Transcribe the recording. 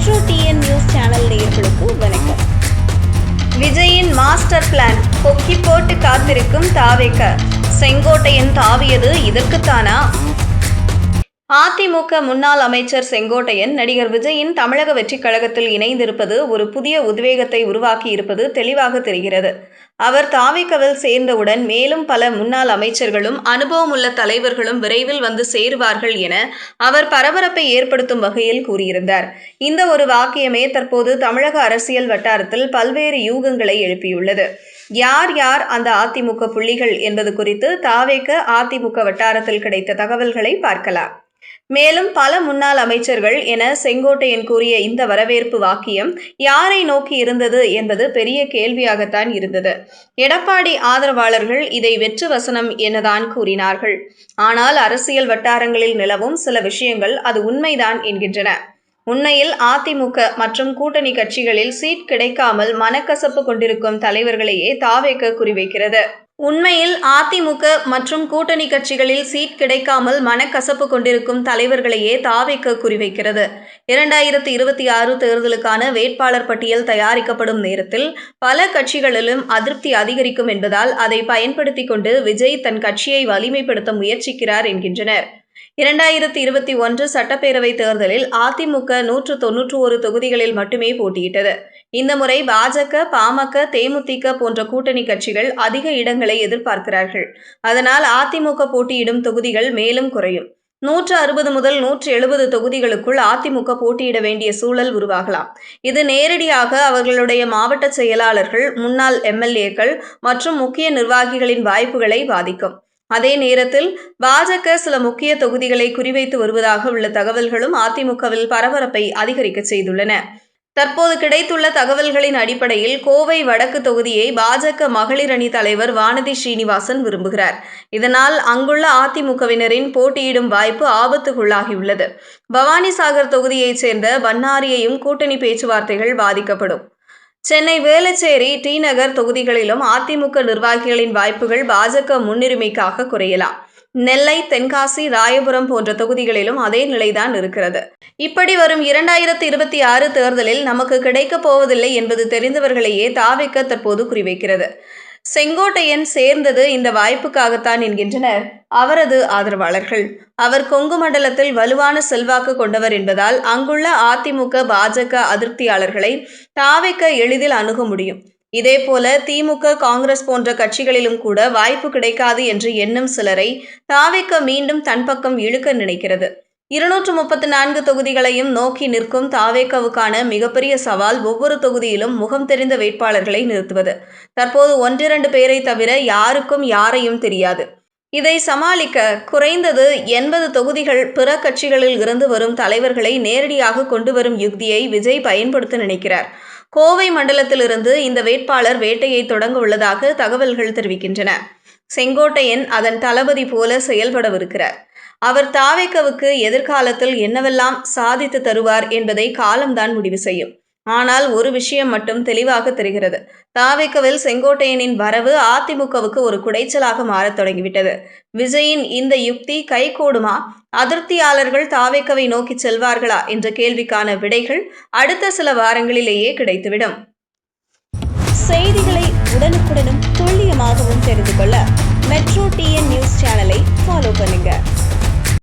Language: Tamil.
மெட்ரோ டிஎன் நியூஸ் சேனல் நேயர்களுக்கு வணக்கம். விஜயின் மாஸ்டர் பிளான் கொக்கி போட்டு காத்திருக்கும் தாவேக்க. செங்கோட்டையன் தாவியது இதற்குத்தானா? அதிமுக முன்னாள் அமைச்சர் செங்கோட்டையன் நடிகர் விஜயின் தமிழக வெற்றிக் கழகத்தில் இணைந்திருப்பது ஒரு புதிய உத்வேகத்தை உருவாக்கி இருப்பது தெளிவாக தெரிகிறது. அவர் தாவிக்கவில் சேர்ந்தவுடன் மேலும் பல முன்னாள் அமைச்சர்களும் அனுபவமுள்ள தலைவர்களும் விரைவில் வந்து சேருவார்கள் என அவர் பரபரப்பை ஏற்படுத்தும் வகையில் கூறியிருந்தார். இந்த ஒரு வாக்கியமே தற்போது தமிழக அரசியல் வட்டாரத்தில் பல்வேறு யூகங்களை எழுப்பியுள்ளது. யார் யார் அந்த அதிமுக புள்ளிகள் என்பது குறித்து தாவேக்க அதிமுக வட்டாரத்தில் கிடைத்த தகவல்களை பார்க்கலாம். மேலும் பல முன்னாள் அமைச்சர்கள் என செங்கோட்டையன் கூறிய இந்த வரவேற்பு வாக்கியம் யாரை நோக்கி இருந்தது என்பது பெரிய கேள்வியாகத்தான் இருந்தது. எடப்பாடி ஆதரவாளர்கள் இதை வெற்று வசனம் எனதான் கூறினார்கள். ஆனால் அரசியல் வட்டாரங்களில் நிலவும் சில விஷயங்கள் அது உண்மைதான் என்கின்றன. உண்மையில் அதிமுக மற்றும் கூட்டணி கட்சிகளில் சீட் கிடைக்காமல் மனக்கசப்பு கொண்டிருக்கும் தலைவர்களையே தாவேக்க குறிவைக்கிறது. உண்மையில் அதிமுக மற்றும் கூட்டணி கட்சிகளில் சீட் கிடைக்காமல் மனக்கசப்பு கொண்டிருக்கும் தலைவர்களையே தாவிக்க குறிவைக்கிறது. இரண்டாயிரத்தி இருபத்தி ஆறு தேர்தலுக்கான வேட்பாளர் பட்டியல் தயாரிக்கப்படும் நேரத்தில் பல கட்சிகளிலும் அதிருப்தி அதிகரிக்கும் என்பதால் அதை பயன்படுத்தி கொண்டு விஜய் தன் கட்சியை வலிமைப்படுத்த முயற்சிக்கிறார் என்கின்றனர். இரண்டாயிரத்தி இருபத்தி ஒன்று சட்டப்பேரவை தேர்தலில் அதிமுக நூற்று தொன்னூற்று ஒரு தொகுதிகளில் மட்டுமே போட்டியிட்டது. இந்த முறை பாஜக பாமக தேமுதிக போன்ற கூட்டணி கட்சிகள் அதிக இடங்களை எதிர்பார்க்கிறார்கள். அதனால் அதிமுக போட்டியிடும் தொகுதிகள் மேலும் குறையும். நூற்று அறுபது முதல் நூற்று எழுபது தொகுதிகளுக்குள் அதிமுக போட்டியிட வேண்டிய சூழல் உருவாகலாம். இது நேரடியாக அவர்களுடைய மாவட்ட செயலாளர்கள் முன்னாள் எம்எல்ஏக்கள் மற்றும் முக்கிய நிர்வாகிகளின் வாய்ப்புகளை பாதிக்கும். அதே நேரத்தில் பாஜக சில முக்கிய தொகுதிகளை குறிவைத்து வருவதாக உள்ள தகவல்களும் அதிமுகவில் பரபரப்பை அதிகரிக்க செய்துள்ளன. தற்போது கிடைத்துள்ள தகவல்களின் அடிப்படையில் கோவை வடக்கு தொகுதியை பாஜக மகளிர் அணி தலைவர் வானதி ஸ்ரீனிவாசன் விரும்புகிறார். இதனால் அங்குள்ள அதிமுகவினரின் போட்டியிடும் வாய்ப்பு ஆபத்துக்குள்ளாகியுள்ளது. பவானிசாகர் தொகுதியைச் சேர்ந்த பன்னாரியையும் கூட்டணி பேச்சுவார்த்தைகள் பாதிக்கப்படும். சென்னை வேளச்சேரி டி நகர் தொகுதிகளிலும் அதிமுக நிர்வாகிகளின் வாய்ப்புகள் பாஜக முன்னுரிமைக்காக குறையலாம். நெல்லை தென்காசி ராயபுரம் போன்ற தொகுதிகளிலும் அதே நிலைதான் இருக்கிறது. இப்படி வரும் இரண்டாயிரத்தி இருபத்தி ஆறு தேர்தலில் நமக்கு கிடைக்கப் போவதில்லை என்பது தெரிந்தவர்களையே தாவிக்க தற்போது குறிவைக்கிறது. செங்கோட்டையன் சேர்ந்தது இந்த வாய்ப்புக்காகத்தான் என்கின்றனர். அவரது ஆதரவாளர்கள். அவர் கொங்கு மண்டலத்தில் வலுவான செல்வாக்கு கொண்டவர் என்பதால் அங்குள்ள அதிமுக பாஜக அதிருப்தியாளர்களை தாவைக்க எளிதில் அணுக முடியும். இதேபோல திமுக காங்கிரஸ் போன்ற கட்சிகளிலும் கூட வாய்ப்பு கிடைக்காது என்று எண்ணும் சிலரை தாவைக்க மீண்டும் தன் பக்கம் இழுக்க நினைக்கிறது. இருநூற்று முப்பத்தி நான்கு தொகுதிகளையும் நோக்கி நிற்கும் தாவேக்கவுக்கான மிகப்பெரிய சவால் ஒவ்வொரு தொகுதியிலும் முகம் தெரிந்த வேட்பாளர்களை நிறுத்துவது. தற்போது ஒன்றிரண்டு பேரை தவிர யாருக்கும் யாரையும் தெரியாது. இதை சமாளிக்க குறைந்தது எண்பது தொகுதிகள் பிற கட்சிகளில் இருந்து வரும் தலைவர்களை நேரடியாக கொண்டு வரும் யுக்தியை விஜய் பயன்படுத்த நினைக்கிறார். கோவை மண்டலத்திலிருந்து இந்த வேட்பாளர் வேட்டையை தொடங்க உள்ளதாக தகவல்கள் தெரிவிக்கின்றன. செங்கோட்டையன் அதன் தளபதி போல செயல்படவிருக்கிறார். அவர் தாவேக்கவுக்கு எதிர்காலத்தில் என்னவெல்லாம் சாதித்து தருவார் என்பதை காலம்தான் முடிவு செய்யும். ஆனால் ஒரு விஷயம் மட்டும் தெளிவாக தெரிகிறது. தாவேக்கவில் செங்கோட்டையனின் வரவு அதிமுகவுக்கு ஒரு குடைச்சலாக மாறத் தொடங்கிவிட்டது. விஜயின் இந்த யுக்தி கைகூடுமா அதிருப்தியாளர்கள் தாவேக்கவை நோக்கி செல்வார்களா? என்ற கேள்விக்கான விடைகள் அடுத்த சில வாரங்களிலேயே கிடைத்துவிடும். செய்திகளை உடனுக்குடனும் துல்லியமாகவும் தெரிந்து கொள்ள மெட்ரோ டிஎன் நியூஸ் சேனலை ஃபாலோ பண்ணுங்க.